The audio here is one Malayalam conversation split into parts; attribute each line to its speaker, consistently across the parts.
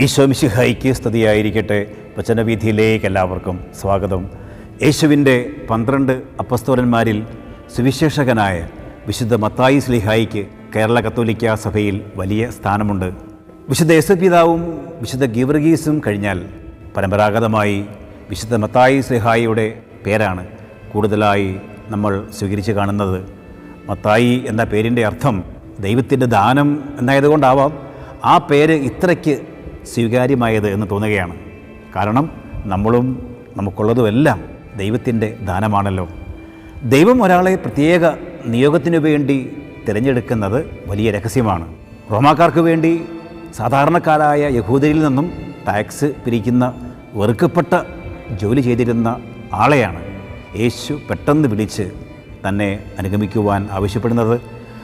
Speaker 1: ഈശോ മിശിഹായിക്ക് സ്തുതിയായിരിക്കട്ടെ. വചനവീഥിയിലേക്ക് എല്ലാവർക്കും സ്വാഗതം. യേശുവിന്റെ പന്ത്രണ്ട് അപ്പസ്തോലന്മാരിൽ സുവിശേഷകനായ വിശുദ്ധ മത്തായി സ്ലിഹായിക്ക് കേരള കത്തോലിക്ക സഭയിൽ വലിയ സ്ഥാനമുണ്ട്. വിശുദ്ധ യേശുപിതാവും വിശുദ്ധ ഗീവർഗീസും കഴിഞ്ഞാൽ പരമ്പരാഗതമായി വിശുദ്ധ മത്തായി സ്ലിഹായിയുടെ പേരാണ് കൂടുതലായി നമ്മൾ സ്വീകരിച്ച് കാണുന്നത്. മത്തായി എന്ന പേരിന്റെ അർത്ഥം ദൈവത്തിന്റെ ദാനം എന്നായതുകൊണ്ടാവാം ആ പേര് ഇത്രയ്ക്ക് സ്വീകാര്യമായത് എന്ന് തോന്നുകയാണ്. കാരണം നമ്മളും നമുക്കുള്ളതുമെല്ലാം ദൈവത്തിന്റെ ദാനമാണല്ലോ. ദൈവം ഒരാളെ പ്രത്യേക നിയോഗത്തിനു വേണ്ടി തിരഞ്ഞെടുക്കുന്നത് വലിയ രഹസ്യമാണ്. റോമാക്കാർക്ക് വേണ്ടി സാധാരണക്കാരായ യഹൂദരിൽ നിന്നും ടാക്സ് പിരിക്കുന്ന വെറുക്കപ്പെട്ട ജോലി ചെയ്തിരുന്ന ആളെയാണ് യേശു പെട്ടെന്ന് വിളിച്ച് തന്നെ അനുഗമിക്കുവാൻ ആവശ്യപ്പെടുന്നത്.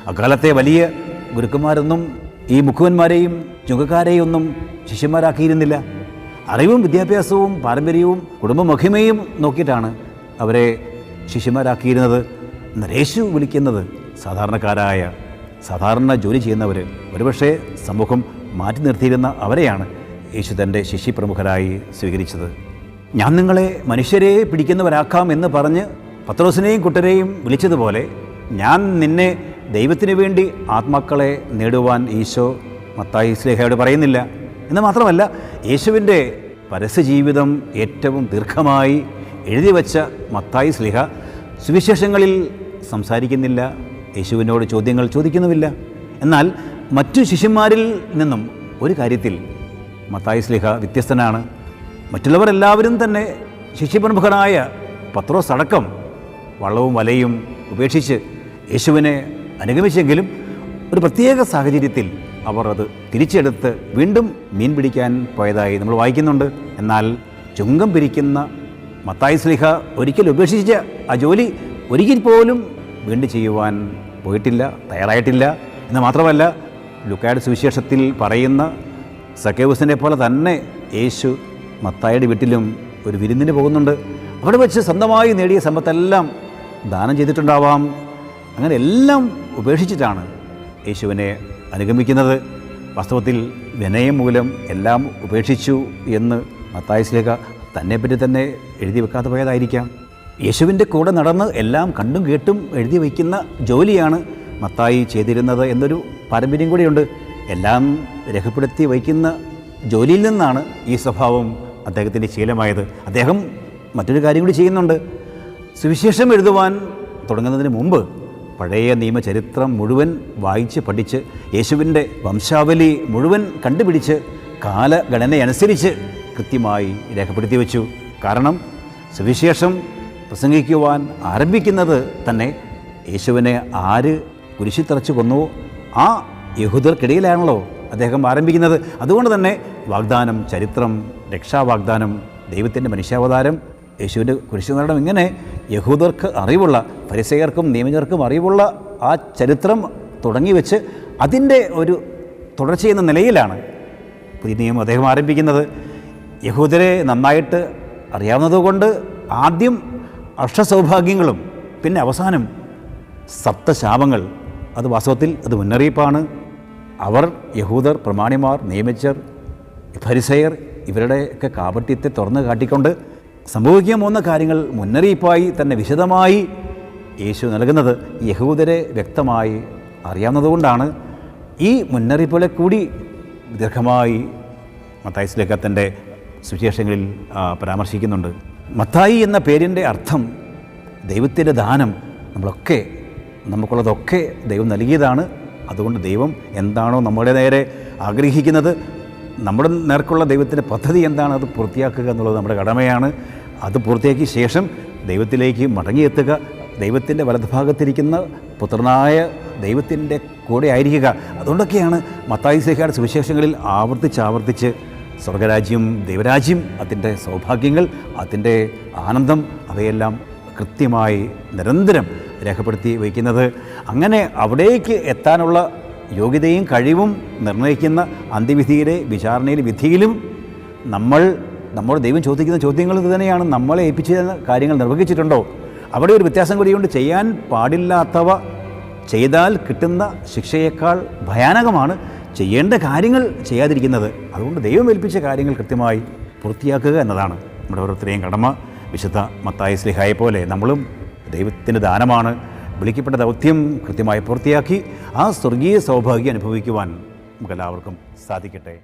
Speaker 1: അക്കാലത്തെ വലിയ ഗുരുക്കന്മാരൊന്നും ഈ മുഖുവന്മാരെയും ചുങ്കക്കാരെയും ഒന്നും ശിഷ്യന്മാരാക്കിയിരുന്നില്ല. അറിവും വിദ്യാഭ്യാസവും പാരമ്പര്യവും കുടുംബമഹിമയും നോക്കിയിട്ടാണ് അവരെ ശിഷ്യന്മാരാക്കിയിരുന്നത്. നരേശു വിളിക്കുന്നത് സാധാരണക്കാരായ സാധാരണ ജോലി ചെയ്യുന്നവർ ഒരുപക്ഷെ സമൂഹം മാറ്റി നിർത്തിയിരുന്ന അവരെയാണ് യേശു തന്റെ ശിഷ്യപ്രമുഖരായി സ്വീകരിച്ചത്. ഞാൻ നിങ്ങളെ മനുഷ്യരെ പിടിക്കുന്നവരാക്കാം എന്ന് പറഞ്ഞ് പത്രോസിനെയും കുട്ടരെയും വിളിച്ചതുപോലെ ഞാൻ നിന്നെ ദൈവത്തിന് വേണ്ടി ആത്മാക്കളെ നേടുവാൻ ഈശോ മത്തായി സ്ലേഹയോട് പറയുന്നില്ല. എന്ന് മാത്രമല്ല യേശുവിന്റെ പരസ്യജീവിതം ഏറ്റവും ദീർഘമായി എഴുതി വച്ച മത്തായി സ്ലിഹ സുവിശേഷങ്ങളിൽ സംസാരിക്കുന്നില്ല യേശുവിനോട് ചോദ്യങ്ങൾ ചോദിക്കുന്നുമില്ല. എന്നാൽ മറ്റു ശിഷ്യന്മാരിൽ നിന്നും ഒരു കാര്യത്തിൽ മത്തായി സ്ലിഹ വ്യത്യസ്തനാണ്. മറ്റുള്ളവർ എല്ലാവരും തന്നെ ശിഷ്യപ്രമുഖനായ പത്രോസ് അടക്കം വള്ളവും വലയും ഉപേക്ഷിച്ച് യേശുവിനെ അനുഗമിച്ചെങ്കിലും ഒരു പ്രത്യേക സാഹചര്യത്തിൽ അവർ അത് തിരിച്ചെടുത്ത് വീണ്ടും മീൻ പിടിക്കാൻ പോയതായി നമ്മൾ വായിക്കുന്നുണ്ട്. എന്നാൽ ചുങ്കം പിരിക്കുന്ന മത്തായി സ്ലിഹ ഒരിക്കൽ ഉപേക്ഷിച്ച ആ ജോലി ഒരിക്കൽ പോലും വീണ്ടും ചെയ്യുവാൻ പോയിട്ടില്ല തയ്യാറായിട്ടില്ല. എന്ന് മാത്രമല്ല ലുക്കായുടെ സുവിശേഷത്തിൽ പറയുന്ന സക്കേബുസിനെ പോലെ തന്നെ യേശു മത്തായുടെ വീട്ടിലും ഒരു വിരുന്നിന് പോകുന്നുണ്ട്. അവിടെ വെച്ച് സ്വന്തമായി നേടിയ സമ്പത്തെല്ലാം ദാനം ചെയ്തിട്ടുണ്ടാവാം. അങ്ങനെ എല്ലാം ഉപേക്ഷിച്ചിട്ടാണ് യേശുവിനെ അനുഗമിക്കുന്നത്. വാസ്തവത്തിൽ വിനയം മൂലം എല്ലാം ഉപേക്ഷിച്ചു എന്ന് മത്തായസിലേഖ തന്നെപ്പറ്റി തന്നെ എഴുതി വെക്കാതെ പോയതായിരിക്കാം. യേശുവിന്റെ കൂടെ നടന്ന് എല്ലാം കണ്ടും കേട്ടും എഴുതി വയ്ക്കുന്ന ജോലിയാണ് മത്തായി ചെയ്തിരുന്നത് എന്നൊരു പാരമ്പര്യം കൂടിയുണ്ട്. എല്ലാം രേഖപ്പെടുത്തി വയ്ക്കുന്ന ജോലിയിൽ നിന്നാണ് ഈ സ്വഭാവം അദ്ദേഹത്തിന്റെ ശീലമായത്. അദ്ദേഹം മറ്റൊരു കാര്യം കൂടി ചെയ്യുന്നുണ്ട്. സുവിശേഷം എഴുതുവാൻ തുടങ്ങുന്നതിന് മുമ്പ് പഴയ നിയമചരിത്രം മുഴുവൻ വായിച്ച് പഠിച്ച് യേശുവിന്റെ വംശാവലി മുഴുവൻ കണ്ടുപിടിച്ച് കാലഗണനയനുസരിച്ച് കൃത്യമായി രേഖപ്പെടുത്തി വെച്ചു. കാരണം സുവിശേഷം പ്രസംഗിക്കുവാൻ ആരംഭിക്കുന്നത് തന്നെ യേശുവിനെ ആര് കുരിശിത്തറച്ചു കൊന്നുവോ ആ യഹൂദർക്കിടയിലാണല്ലോ അദ്ദേഹം ആരംഭിക്കുന്നത്. അതുകൊണ്ട് തന്നെ വാഗ്ദാനം ചരിത്രം രക്ഷാവാഗ്ദാനം ദൈവത്തിന്റെ മനുഷ്യാവതാരം യേശുവിന്റെ കുരിശുമരണം ഇങ്ങനെ യഹൂദർക്ക് അറിവുള്ള പരിസയർക്കും നിയമജർക്കും അറിവുള്ള ആ ചരിത്രം തുടങ്ങി വെച്ച് അതിന്റെ ഒരു തുടർച്ചയെന്ന നിലയിലാണ് പുതിയ നിയമം അദ്ദേഹം ആരംഭിക്കുന്നത്. യഹൂദരെ നന്നായിട്ട് അറിയാവുന്നതുകൊണ്ട് ആദ്യം അഷ്ടസൗഭാഗ്യങ്ങളും പിന്നെ അവസാനം സപ്തശാപങ്ങൾ. അത് വാസ്തവത്തിൽ അത് മുന്നറിയിപ്പാണ്. അവർ യഹൂദർ പ്രമാണിമാർ നിയമിച്ചർ ഫരിസയർ ഇവരുടെയൊക്കെ കാപട്യത്തെ തുറന്നു കാട്ടിക്കൊണ്ട് സംഭവിക്കാൻ പോകുന്ന കാര്യങ്ങൾ മുന്നറിയിപ്പായി തന്നെ വിശദമായി യേശു നൽകുന്നത് യഹൂദരെ വ്യക്തമായി അറിയാവുന്നതുകൊണ്ടാണ്. ഈ മുന്നറിയിപ്പുകളെ കൂടി ദീർഘമായി മത്തായി സ്ലേഖത്തിന്റെ സുവിശേഷങ്ങളിൽ പരാമർശിക്കുന്നുണ്ട്. മത്തായി എന്ന പേരിന്റെ അർത്ഥം ദൈവത്തിന്റെ ദാനം നമ്മളൊക്കെ നമുക്കുള്ളതൊക്കെ ദൈവം നൽകിയതാണ്. അതുകൊണ്ട് ദൈവം എന്താണോ നമ്മുടെ നേരെ ആഗ്രഹിക്കുന്നത് നമ്മുടെ നേർക്കുള്ള ദൈവത്തിന്റെ പദ്ധതി എന്താണ്? അത് പൂർത്തിയാക്കുക എന്നുള്ളത് നമ്മുടെ കടമയാണ്. അത് പൂർത്തിയാക്കിയ ശേഷം ദൈവത്തിലേക്ക് മടങ്ങിയെത്തുക. ദൈവത്തിന്റെ വലതുഭാഗത്തിരിക്കുന്ന പുത്രനായ ദൈവത്തിന്റെ കൂടെ ആയിരിക്കുക. അതുകൊണ്ടൊക്കെയാണ് മത്തായി സേഖയുടെ സുവിശേഷങ്ങളിൽ ആവർത്തിച്ച് ആവർത്തിച്ച് സ്വർഗരാജ്യം ദൈവരാജ്യം അതിന്റെ സൗഭാഗ്യങ്ങൾ അതിന്റെ ആനന്ദം അവയെല്ലാം കൃത്യമായി നിരന്തരം രേഖപ്പെടുത്തി വയ്ക്കുന്നത്. അങ്ങനെ അവിടേക്ക് എത്താനുള്ള യോഗ്യതയും കഴിവും നിർണയിക്കുന്ന അന്ത്യവിധിയിലെ വിചാരണയിലെ വിധിയിലും നമ്മൾ നമ്മുടെ ദൈവം ചോദിക്കുന്ന ചോദ്യങ്ങൾ തന്നെയാണ് നമ്മളെ ഏൽപ്പിച്ച കാര്യങ്ങൾ നിർവഹിച്ചിട്ടുണ്ടോ? അവിടെ ഒരു വ്യത്യാസം കൂടിയുണ്ട് ചെയ്യാൻ പാടില്ലാത്തവ ചെയ്താൽ കിട്ടുന്ന ശിക്ഷയേക്കാൾ ഭയാനകമാണ് ചെയ്യേണ്ട കാര്യങ്ങൾ ചെയ്യാതിരിക്കുന്നത്. അതുകൊണ്ട് ദൈവം ഏൽപ്പിച്ച കാര്യങ്ങൾ കൃത്യമായി പൂർത്തിയാക്കുക എന്നതാണ് നമ്മുടെ ഓരോരുത്തരെയും കടമ. വിശുദ്ധ മത്തായ സ്ലിഹായെ പോലെ നമ്മളും ദൈവത്തിന്റെ ദാനമാണ്. വിളിക്കപ്പെട്ട ദൗത്യം കൃത്യമായി പൂർത്തിയാക്കി ആ സ്വർഗീയ സൗഭാഗ്യം അനുഭവിക്കുവാൻ നമുക്കെല്ലാവർക്കും സാധിക്കട്ടെ.